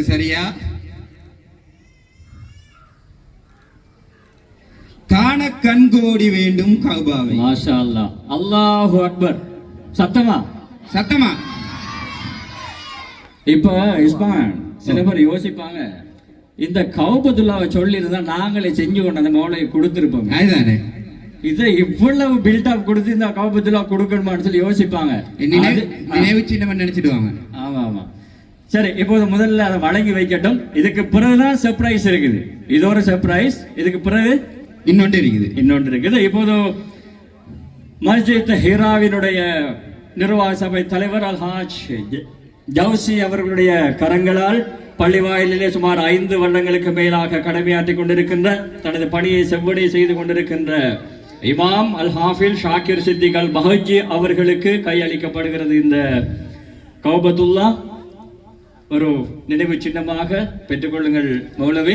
சரியா? காண கண்கோடி வேண்டும் கௌபாவை. மாஷா அல்லா அல்லாஹு அக்பர். சத்தமா? சத்தமா? இப்ப இஸ்மான் சில பேர் யோசிப்பாங்க. இந்த கௌபத்துல்லாவை சொல்லி இருந்தா நாங்களே செஞ்சு கொண்டு அந்த மோளை கொடுத்திருப்போம். அதுதானே. இதை இவ்வளவு பில்டப் கொடுத்து இந்த கௌபத்துல்லா கொடுக்கணுமான்னு சொல்லி யோசிப்பாங்க. நினைவு சின்னவன் நினைச்சிடுவாங்க. சரி இப்போது முதல்ல அதை வழங்கி வைக்கட்டும். இதுக்கு பிறகுதான் சர்ப்ரைஸ் இருக்குது. இது ஒரு சர்ப்ரைஸ் இதுக்கு பிறகு இன்னொன்று இருக்குது. இன்னொன்று இருக்குது. இப்போது மஸ்ஜித் ஹீராவினுடைய நிர்வாக சபை தலைவர் அல்ஹாஜ் ஜவுசி அவர்களுடைய கரங்களால் பள்ளிவாயிலே சுமார் ஐந்து வருடங்களுக்கு மேலாக கடமையாற்றிக் கொண்டிருக்கின்ற தனது பணியை செவ்வடி செய்து கொண்டிருக்கின்ற இமாம் அல் ஹாஃபில் ஷாக்கிர் சித்திக் அல் அவர்களுக்கு கையளிக்கப்படுகிறது இந்த கௌபத்துல்லா. ஒரு நினைவு சின்னமாக பெற்றுக்கொள்ளுங்கள் மௌலவி.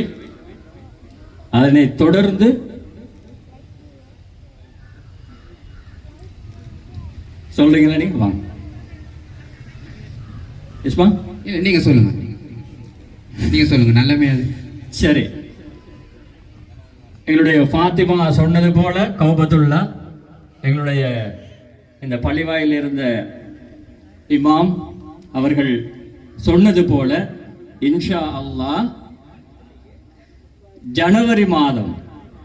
அதனை தொடர்ந்து சொல்றீங்களா நீங்க? வாங்க. இஸ்மா நீங்க சொல்லுங்க. நீங்க சொல்லுங்க நல்லமே அது. சரி. எங்களுடைய ஃபாத்திமா சொன்னது போல கௌபத்துல்லா எங்களுடைய இந்த பள்ளிவாயில் இருந்த இமாம் அவர்கள் சொன்னது போல இன்ஷா அல்லாஹ் ஜனவரி மாதம்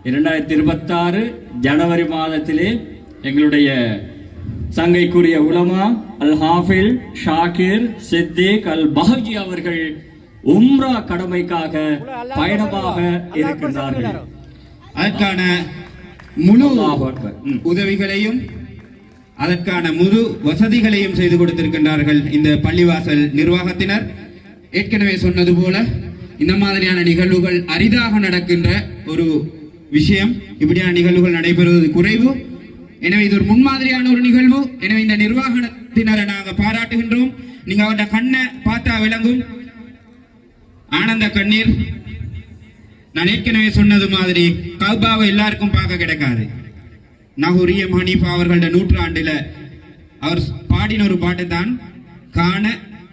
இரண்டாயிரத்தி இருபத்தாறு ஜனவரி மாதத்திலே எங்களுடைய சங்கைக்குரிய உலமா அல் ஹாஃபில் ஷாக்கிர் சித்திக் அல் பஹஜி அவர்கள் உம்ரா கடமைக்காக பயணமாக இருக்கின்றார்கள் அதற்கான முழு. உதவிகளையும் அதற்கான முழு வசதிகளையும் செய்து கொடுத்திருக்கின்றார்கள் இந்த பள்ளிவாசல் நிர்வாகத்தினர். ஏற்கனவே சொன்னது போல இந்த மாதிரியான நிகழ்வுகள் அரிதாக நடக்கின்ற ஒரு விஷயம். இப்படியான நிகழ்வுகள் நடைபெறுவது குறைவு. எனவே இது ஒரு முன்மாதிரியான ஒரு நிகழ்வு. எனவே இந்த நிர்வாகத்தினரை நாங்கள் பாராட்டுகின்றோம். நீங்க அவருடைய கண்ணை பார்த்தா விளங்கும். ஆனந்த கண்ணீர். நான் ஏற்கனவே சொன்னது மாதிரி கௌபாவை எல்லாருக்கும் பார்க்க கிடைக்காது. நகுரியம் ஹனீஃபா அவர்களோட நூற்றாண்டுல அவர் பாடின ஒரு பாட்டு தான் காண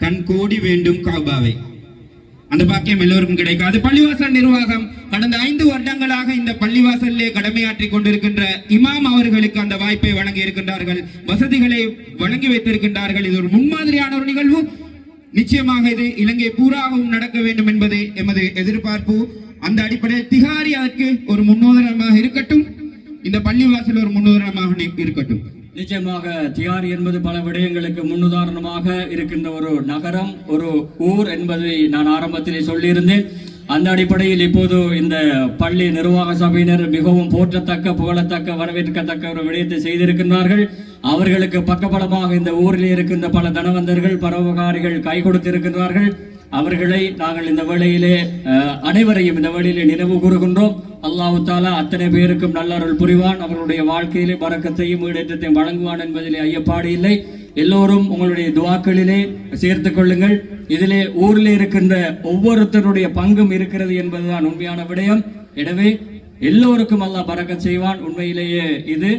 கண் கோடி வேண்டும் காபாவை. அந்த பாக்கியம் எல்லோருக்கும் கிடைக்காது பள்ளிவாசல் நிர்வாகம். கடந்த ஐந்து வருடங்களாக இந்த பள்ளிவாசலிலே கடமையாற்றி கொண்டிருக்கின்ற இமாம் அவர்களுக்கு அந்த வாய்ப்பை வழங்கி இருக்கின்றார்கள். வசதிகளை வழங்கி வைத்திருக்கின்றார்கள். இது ஒரு முன்மாதிரியான ஒரு நிகழ்வு. நிச்சயமாக இது இலங்கை பூராகவும் நடக்க வேண்டும் என்பது எமது எதிர்பார்ப்பு. அந்த அடிப்படையில் திகாரி அதற்கு ஒரு முன்னுதாரணமாக இருக்கட்டும். இந்த பள்ளிவாசல் ஒரு முன்னுதாரணமாக இருக்கட்டும். நிச்சயமாக தியாரி என்பது பல விடயங்களுக்கு முன்னுதாரணமாக இருக்கின்ற ஒரு நகரம் ஒரு ஊர் என்பதை நான் ஆரம்பத்திலே சொல்லியிருந்தேன். அந்த அடிப்படையில் இப்போது இந்த பள்ளி நிர்வாக சபையினர் மிகவும் போற்றத்தக்க புகழத்தக்க வரவேற்கத்தக்க ஒரு விடயத்தை செய்திருக்கின்றார்கள். அவர்களுக்கு பக்கபலமாக இந்த ஊரில் இருக்கின்ற பல தனவந்தர்கள் பரோபகாரிகள் கை கொடுத்திருக்கின்றார்கள். அவர்களை நாங்கள் இந்த வேளையிலே அனைவரையும் இந்த வேளையிலே நினைவு கூறுகின்றோம். அல்லாஹு தாலா அத்தனை பேருக்கும் நல்லருள் புரிவான். அவர்களுடைய வாழ்க்கையிலே பறக்கத்தையும் ஈடேற்றத்தையும் வழங்குவான் என்பதிலே ஐயப்பாடு இல்லை. எல்லோரும் உங்களுடைய துவாக்களிலே சேர்த்துக் கொள்ளுங்கள். இதிலே ஊரில் இருக்கின்ற ஒவ்வொருத்தருடைய பங்கும் இருக்கிறது என்பதுதான் உண்மையான விடயம். எனவே எல்லோருக்கும் அல்லாஹ் பறக்க செய்வான். உண்மையிலேயே இது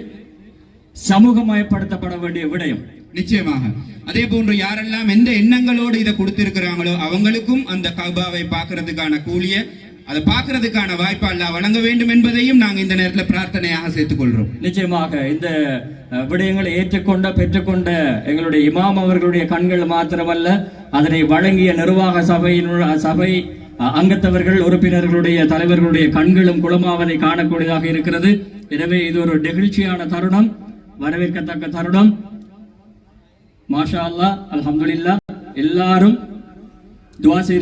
சமூகமயப்படுத்தப்பட வேண்டிய விடயம். நிச்சயமாக. அதே போன்று யாரெல்லாம் எந்த எண்ணங்களோடு இதை கொடுத்திருக்கிறாங்களோ அவங்களுக்கும் அந்த கபாவை பார்க்கறதுக்கான கூலிய அதை பார்க்கறதுக்கான வாய்ப்பா அல்லாஹ் வழங்க வேண்டும் என்பதையும் நாங்கள் இந்த நேரத்தில் பிரார்த்தனையாக சேர்த்துக் கொள்றோம் நிச்சயமாக இந்த விடயங்களை ஏற்றுக்கொண்ட பெற்றுக்கொண்ட எங்களுடைய இமாம் அவர்களுடைய கண்கள் மாத்திரமல்ல அதனை வழங்கிய நிர்வாக சபையினுடைய சபை அங்கத்தவர்கள் உறுப்பினர்களுடைய தலைவர்களுடைய கண்களும் குளமாவதை காணக்கூடியதாக இருக்கிறது. எனவே இது ஒரு நெகிழ்ச்சியான தருணம் வரவேற்கத்தக்க தருணம். மாஷா அல்லாஹ் அலமதுல்லா எல்லாரும் துவா செய்து